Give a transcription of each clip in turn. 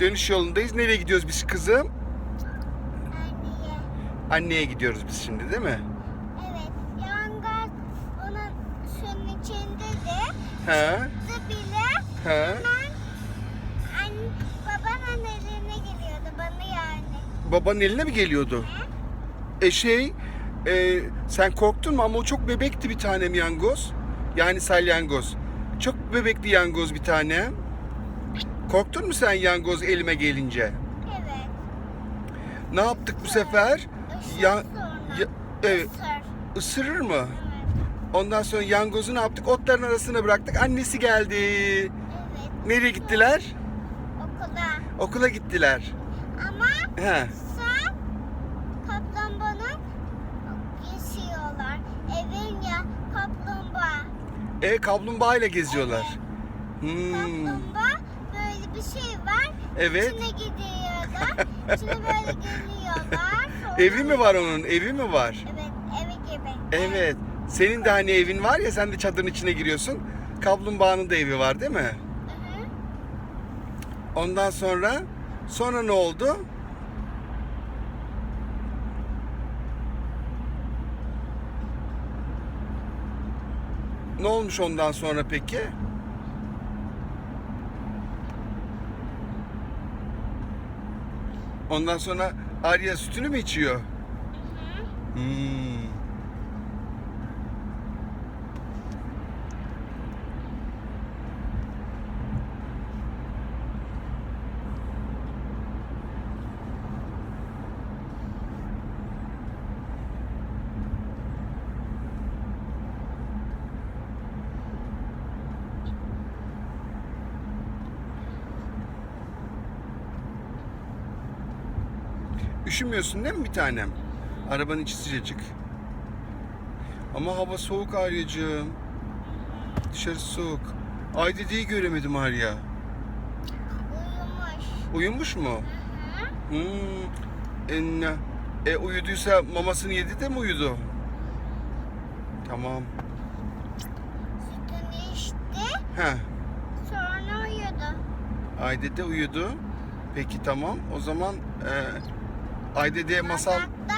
Dönüş yolundayız. Nereye gidiyoruz biz kızım? Anneye. Anneye gidiyoruz biz şimdi değil mi? Evet. Yangaz onun suyun içinde de He? çıktı bile He? hemen anne, babamın eline geliyordu bana yani. Babanın eline mi geliyordu? E şey, e, sen korktun mu? Ama o çok bebekti bir tanem yangoz. Yani salyangoz. Çok bebekti yangoz bir tane. Korktun mu sen yangoz elime gelince? Evet. Ne yaptık bu sefer? Isır Ya, ya, evet, Isır. ısırır mı? Evet. Ondan sonra yangozu ne yaptık? Otların arasına bıraktık. Annesi geldi. Evet. Nereye gittiler? Okula. Okula gittiler. Ama He. sen kaplumbağanın geçiyorlar. Evin ya kaplumbağa. E kaplumbağa ile geziyorlar. Hmm. Kaplumbağa bir şey var. Evet. İçine gidiyorlar. İçine böyle geliyorlar. Sonra- Evi mi var onun? Evi mi var? Evet, evi gibi. Evet. Senin de hani evin var ya sen de çadırın içine giriyorsun. Kaplumbağanın da evi var değil mi? Hı hı. Ondan sonra sonra ne oldu? Ne olmuş ondan sonra peki? Ondan sonra Arya sütünü mü içiyor? Hmm. Üşümüyorsun değil mi bir tanem? Arabanın içi sıcacık. Ama hava soğuk Arya'cığım. Dışarı soğuk. Ay dediği göremedim Arya. Uyumuş. Uyumuş mu? Hı hı. Hmm. E, ne- e uyuduysa mamasını yedi de mi uyudu? Tamam. Sütünü içti. He. Sonra uyudu. Ayde de uyudu. Peki tamam. O zaman e, Ayde de masal... Bardakta,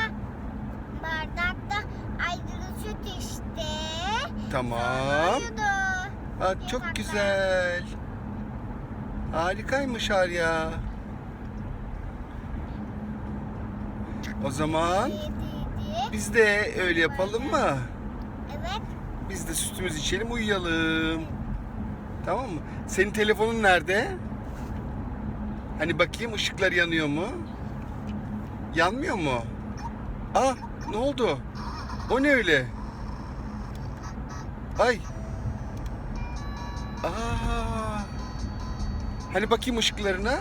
bardakta süt içti. Tamam. Ha, çok güzel. Harikaymış Arya. O zaman biz de öyle yapalım mı? Evet. Biz de sütümüzü içelim uyuyalım. Tamam mı? Senin telefonun nerede? Hani bakayım ışıklar yanıyor mu? Yanmıyor mu? Ah ne oldu? O ne öyle? Ay. Aa. Hani bakayım ışıklarına?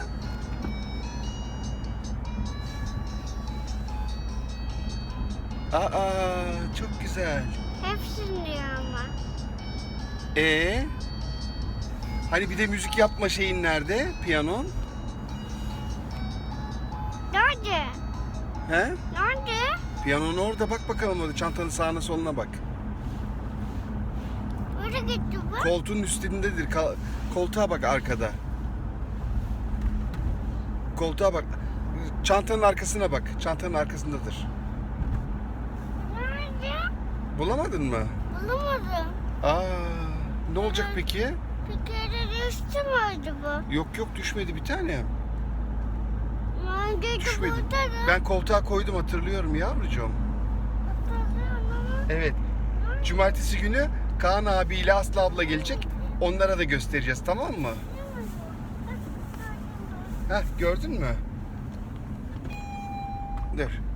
Aa çok güzel. Hepsini ama. Ee? Hani bir de müzik yapma şeyin nerede? Piyanon? He? Nerede? Piyanon orada bak bakalım orada çantanın sağına soluna bak. Nereye gitti bu? Koltuğun üstündedir. Ka- koltuğa bak arkada. Koltuğa bak. Çantanın arkasına bak. Çantanın arkasındadır. Nerede? Bulamadın mı? Bulamadım. Aa, ne olacak peki? Bir kere düştü mü acaba? Yok yok düşmedi bir tane. Nerede Düşmedi. da? Ben koltuğa koydum hatırlıyorum yavrucuğum. Hatırlıyorum ama. Evet. Cumartesi günü Kaan abiyle Aslı abla gelecek. Onlara da göstereceğiz tamam mı? Heh gördün mü? Dur.